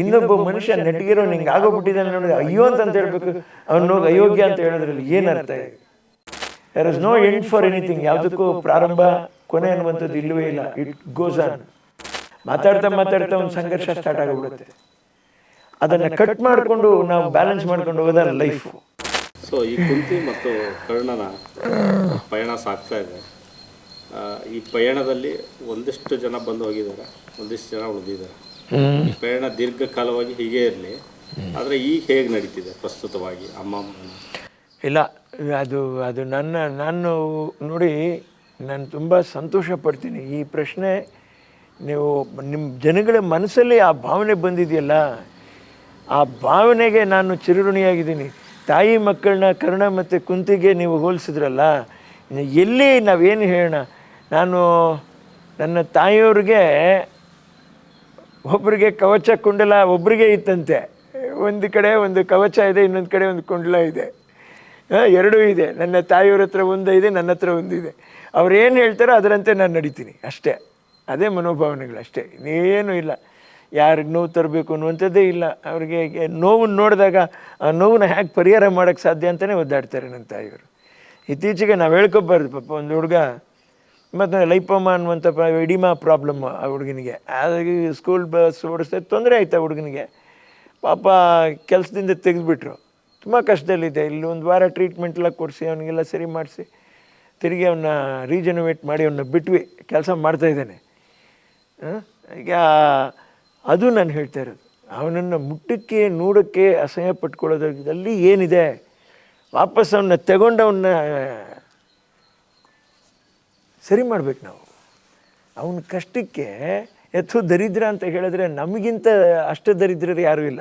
ಇನ್ನೊಬ್ಬ ಮನುಷ್ಯ ನೆಟ್ಟಿಗಿರೋ ನಿಂಗೆ ಆಗೋಗ್ಬಿಟ್ಟಿದ್ದಾನೆ ನೋಡಿ ಅಯ್ಯೋ ಅಂತ ಹೇಳ್ಬೇಕು. ಅವ್ನು ಹೋಗಿ ಅಯೋಗ್ಯ ಅಂತ ಹೇಳೋದ್ರಲ್ಲಿ ಏನರ್ಥ ಅರ್ಥ ಇದೆ? There is no end for anything ಯಾವುದಕ್ಕೂ ಪ್ರಾರಂಭ ಕೊನೆ ಅನ್ನುವಂಥದ್ದು ಇಲ್ಲವೇ ಇಲ್ಲ. ಇಟ್ ಗೋಸ್ ಆನ್ ಮಾತಾಡ್ತಾ ಮಾತಾಡ್ತಾ ಒಂದು ಸಂಘರ್ಷ ಸ್ಟಾರ್ಟ್ ಆಗಿಬಿಡುತ್ತೆ ಅದನ್ನು ಕಟ್ ಮಾಡಿಕೊಂಡು ನಾವು ಬ್ಯಾಲೆನ್ಸ್ ಮಾಡ್ಕೊಂಡು ಹೋಗೋದಲ್ಲ ಲೈಫು ಸೊ ಈ ಕುಂತಿ ಮತ್ತು ಕರ್ಣನ ಪಯಣ ಸಾಗ್ತಾ ಇದೆ. ಆ, ಈ ಪಯಣದಲ್ಲಿ ಒಂದಿಷ್ಟು ಜನ ಬಂದು ಹೋಗಿದ್ದಾರೆ. ಒಂದಿಷ್ಟು ಜನ ಉಳಿದಿದ್ದಾರೆ. ಈ ಪಯಣ ದೀರ್ಘಕಾಲವಾಗಿ ಹೀಗೆ ಇರಲಿ. ಆದರೆ ಈಗ ಹೇಗೆ ನಡೀತಿದೆ ಪ್ರಸ್ತುತವಾಗಿ ಅಮ್ಮ ಇಲ್ಲ ಅದು ಅದು ನನ್ನ ನಾನು ನೋಡಿ ನಾನು ತುಂಬ ಸಂತೋಷ ಪಡ್ತೀನಿ. ಈ ಪ್ರಶ್ನೆ ನೀವು ನಿಮ್ಮ ಜನಗಳ ಮನಸ್ಸಲ್ಲಿ ಆ ಭಾವನೆ ಬಂದಿದೆಯಲ್ಲ ಆ ಭಾವನೆಗೆ ನಾನು ಚಿರಋಣಿಯಾಗಿದ್ದೀನಿ. ತಾಯಿ ಮಕ್ಕಳನ್ನ ಕರ್ಣ ಮತ್ತು ಕುಂತಿಗೆ ನೀವು ಹೋಲಿಸಿದ್ರಲ್ಲ ಎಲ್ಲಿ ನಾವೇನು ಹೇಳೋಣ? ನಾನು ನನ್ನ ತಾಯಿಯವ್ರಿಗೆ ಒಬ್ಬರಿಗೆ ಕವಚ ಕುಂಡಲ ಒಬ್ಬರಿಗೆ ಇತ್ತಂತೆ ಒಂದು ಕಡೆ ಒಂದು ಕವಚ ಇದೆ, ಇನ್ನೊಂದು ಕಡೆ ಒಂದು ಕುಂಡಲ ಇದೆ. ಎರಡೂ ಇದೆ. ನನ್ನ ತಾಯಿಯವ್ರ ಹತ್ರ ಒಂದು ಇದೆ, ನನ್ನ ಹತ್ರ ಒಂದು ಇದೆ. ಅವ್ರು ಏನು ಹೇಳ್ತಾರೋ ಅದರಂತೆ ನಾನು ನಡೀತೀನಿ, ಅಷ್ಟೇ. ಅದೇ ಮನೋಭಾವನೆಗಳು ಅಷ್ಟೇ. ಇನ್ನೇನು ಇಲ್ಲ. ಯಾರಿಗೆ ನೋವು ತರಬೇಕು ಅನ್ನುವಂಥದ್ದೇ ಇಲ್ಲ. ಅವ್ರಿಗೆ ನೋವನ್ನು ನೋಡಿದಾಗ ಆ ನೋವನ್ನ ಹೇಗೆ ಪರಿಹಾರ ಮಾಡೋಕ್ಕೆ ಸಾಧ್ಯ ಅಂತಲೇ ಒದ್ದಾಡ್ತಾರೆ ನನ್ನ ತಾಯಿಯವರು. ಇತ್ತೀಚೆಗೆ ನಾವು ಹೇಳ್ಕೊಬಾರ್ದು ಪಾಪ ಒಂದು ಹುಡುಗ ಮತ್ತು ಲೈಪಮ್ಮ ಅನ್ನುವಂಥ ಪ ಇಡಿಮಾ ಪ್ರಾಬ್ಲಮ್ ಆ ಹುಡುಗನಿಗೆ. ಹಾಗಾಗಿ ಸ್ಕೂಲ್ ಬಸ್ ಓಡಿಸ್ದೆ ತೊಂದರೆ ಆಯ್ತು ಆ ಹುಡುಗನಿಗೆ. ಪಾಪ ಕೆಲಸದಿಂದ ತೆಗೆದುಬಿಟ್ರು. ತುಂಬ ಕಷ್ಟದಲ್ಲಿದೆ. ಇಲ್ಲಿ ಒಂದು ವಾರ ಟ್ರೀಟ್ಮೆಂಟ್ ಎಲ್ಲ ಕೊಡಿಸಿ, ಅವನಿಗೆಲ್ಲ ಸರಿ ಮಾಡಿಸಿ, ತಿರುಗಿ ಅವನ್ನ ರೀಜನವೇಟ್ ಮಾಡಿ ಅವನ್ನ ಬಿಟ್ವಿ, ಕೆಲಸ ಮಾಡ್ತಾಯಿದ್ದಾನೆ ಈಗ ಅದು ನಾನು ಹೇಳ್ತಾ ಇರೋದು. ಅವನನ್ನು ಮುಟ್ಟಕ್ಕೆ, ನೋಡೋಕ್ಕೆ ಅಸಹ್ಯ ಪಟ್ಕೊಳ್ಳೋದ್ರಲ್ಲಿ ಏನಿದೆ? ವಾಪಸ್ ಅವನ್ನ ತಗೊಂಡು ಅವನ್ನ ಸರಿ ಮಾಡ್ಬೇಕು ನಾವು. ಅವನ ಕಷ್ಟಕ್ಕೆ ಎತ್ತು ದರಿದ್ರ ಅಂತ ಹೇಳಿದ್ರೆ ನಮಗಿಂತ ಅಷ್ಟು ದರಿದ್ರರು ಯಾರೂ ಇಲ್ಲ.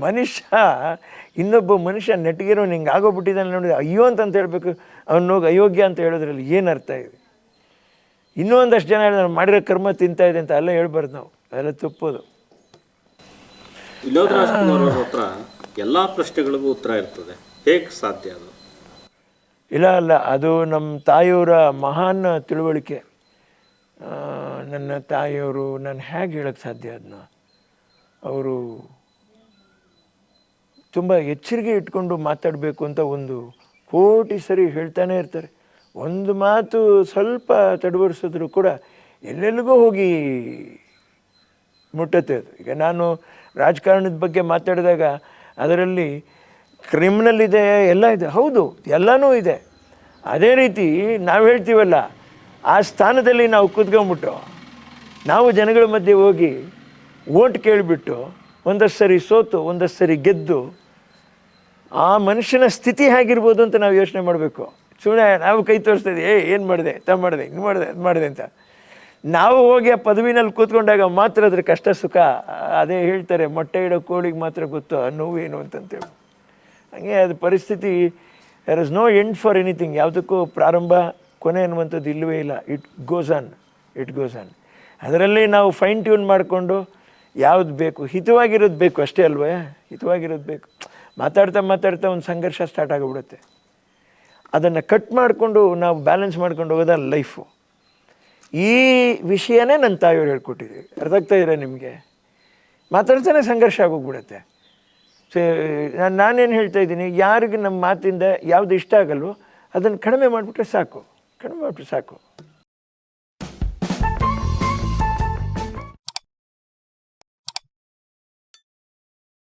ಮನುಷ್ಯ, ಇನ್ನೊಬ್ಬ ಮನುಷ್ಯ ನೆಟ್ಟಿಗಿರೋ ಹಿಂಗೆ ಆಗೋಗ್ಬಿಟ್ಟಿದ್ದಾನೆ ನೋಡಿದ್ರೆ ಅಯ್ಯೋ ಅಂತ ಹೇಳಬೇಕು. ಅವ್ನು ಹೋಗಿ ಅಯೋಗ್ಯ ಅಂತ ಹೇಳೋದ್ರಲ್ಲಿ ಏನು ಅರ್ಥ ಇದೆ? ಇನ್ನೂ ಒಂದಷ್ಟು ಜನ ಹೇಳಿದ್ರೆ ಮಾಡಿರೋ ಕರ್ಮ ತಿಂತಾ ಇದೆ ಅಂತ ಎಲ್ಲ ಹೇಳ್ಬಾರ್ದು ನಾವು. ಅದೆಲ್ಲ ತಪ್ಪೋದು. ಎಲ್ಲ ಪ್ರಶ್ನೆಗಳಿಗೂ ಉತ್ತರ ಇರ್ತದೆ. ಹೇಗೆ ಸಾಧ್ಯ ಅದು? ಇಲ್ಲ, ಅಲ್ಲ, ಅದು ನಮ್ಮ ತಾಯಿಯವರ ಮಹಾನ್ ತಿಳುವಳಿಕೆ. ನನ್ನ ತಾಯಿಯವರು ನಾನು ಹೇಗೆ ಹೇಳಕ್ಕೆ ಸಾಧ್ಯ ಅದನ್ನ ಅವರು ತುಂಬ ಎಚ್ಚರಿಕೆ ಇಟ್ಕೊಂಡು ಮಾತಾಡಬೇಕು ಅಂತ ಒಂದು ಕೋಟಿ ಸರಿ ಹೇಳ್ತಾನೆ ಇರ್ತಾರೆ. ಒಂದು ಮಾತು ಸ್ವಲ್ಪ ತಡವರಿಸಿದ್ರು ಕೂಡ ಎಲ್ಲೆಲ್ಲಿಗೂ ಹೋಗಿ ಮುಟ್ಟತ್ತೆ ಅದು. ಈಗ ನಾನು ರಾಜಕಾರಣದ ಬಗ್ಗೆ ಮಾತಾಡಿದಾಗ ಅದರಲ್ಲಿ ಕ್ರಿಮಿನಲ್ ಇದೆ, ಎಲ್ಲ ಇದೆ. ಹೌದು, ಎಲ್ಲನೂ ಇದೆ. ಅದೇ ರೀತಿ ನಾವು ಹೇಳ್ತೀವಲ್ಲ, ಆ ಸ್ಥಾನದಲ್ಲಿ ನಾವು ಕುತ್ಕೊಂಡ್ಬಿಟ್ಟು, ನಾವು ಜನಗಳ ಮಧ್ಯೆ ಹೋಗಿ ಓಟ್ ಕೇಳಿಬಿಟ್ಟು, ಒಂದಷ್ಟು ಸರಿ ಸೋತು, ಒಂದಷ್ಟು ಸರಿ ಗೆದ್ದು, ಆ ಮನುಷ್ಯನ ಸ್ಥಿತಿ ಹೇಗಿರ್ಬೋದು ಅಂತ ನಾವು ಯೋಚನೆ ಮಾಡಬೇಕು. ಸುಮ್ಮನೆ ನಾವು ಕೈ ತೋರಿಸ್ತಾ ಇದ್ದೀವಿ, ಏ, ಏನು ಮಾಡಿದೆ? ತ ಮಾಡಿದೆ, ಹಿಂಗೆ ಮಾಡಿದೆ, ಅದು ಮಾಡಿದೆ ಅಂತ. ನಾವು ಹೋಗಿ ಆ ಪದವಿನಲ್ಲಿ ಕೂತ್ಕೊಂಡಾಗ ಮಾತ್ರ ಅದ್ರ ಕಷ್ಟ ಸುಖ, ಅದೇ ಹೇಳ್ತಾರೆ, ಮೊಟ್ಟೆ ಇಡೋ ಕೋಳಿಗೆ ಮಾತ್ರ ಗೊತ್ತು, ಆ ನೋವು ಏನು ಅಂತಂತೇಳಿ. ಹಾಗೆ ಅದು ಪರಿಸ್ಥಿತಿ there is no end for anything ಯಾವುದಕ್ಕೂ ಪ್ರಾರಂಭ, ಕೊನೆ ಅನ್ನುವಂಥದ್ದು ಇಲ್ಲವೇ ಇಲ್ಲ. It goes on it goes on ಅದರಲ್ಲಿ ನಾವು ಫೈನ್ ಟ್ಯೂನ್ ಮಾಡಿಕೊಂಡು ಯಾವ್ದು ಬೇಕು? ಹಿತವಾಗಿರೋದು ಬೇಕು ಅಷ್ಟೇ ಅಲ್ವೇ? ಹಿತವಾಗಿರೋದು ಬೇಕು. ಮಾತಾಡ್ತಾ ಮಾತಾಡ್ತಾ ಒಂದು ಸಂಘರ್ಷ ಸ್ಟಾರ್ಟ್ ಆಗಿಬಿಡುತ್ತೆ. ಅದನ್ನು ಕಟ್ ಮಾಡಿಕೊಂಡು ನಾವು ಬ್ಯಾಲೆನ್ಸ್ ಮಾಡ್ಕೊಂಡು ಹೋಗೋದ? ಲೈಫು ಈ ವಿಷಯನೇ ನನ್ನ ತಾಯಿಯವ್ರು ಹೇಳ್ಕೊಟ್ಟಿದ್ದೀವಿ ಅರ್ಥ ಆಗ್ತಾ ನಿಮಗೆ? ಮಾತಾಡ್ತಾನೆ ಸಂಘರ್ಷ ಆಗೋಗ್ಬಿಡುತ್ತೆ. ನಾನು, ನಾನೇನು ಹೇಳ್ತಾ ಇದ್ದೀನಿ, ಯಾರಿಗೆ ನಮ್ಮ ಮಾತಿಂದ ಯಾವುದು ಇಷ್ಟ ಆಗಲ್ವೋ ಅದನ್ನು ಕಡಿಮೆ ಮಾಡಿಬಿಟ್ರೆ ಸಾಕು, ಕಡಿಮೆ ಮಾಡಿಬಿಟ್ರೆ ಸಾಕು.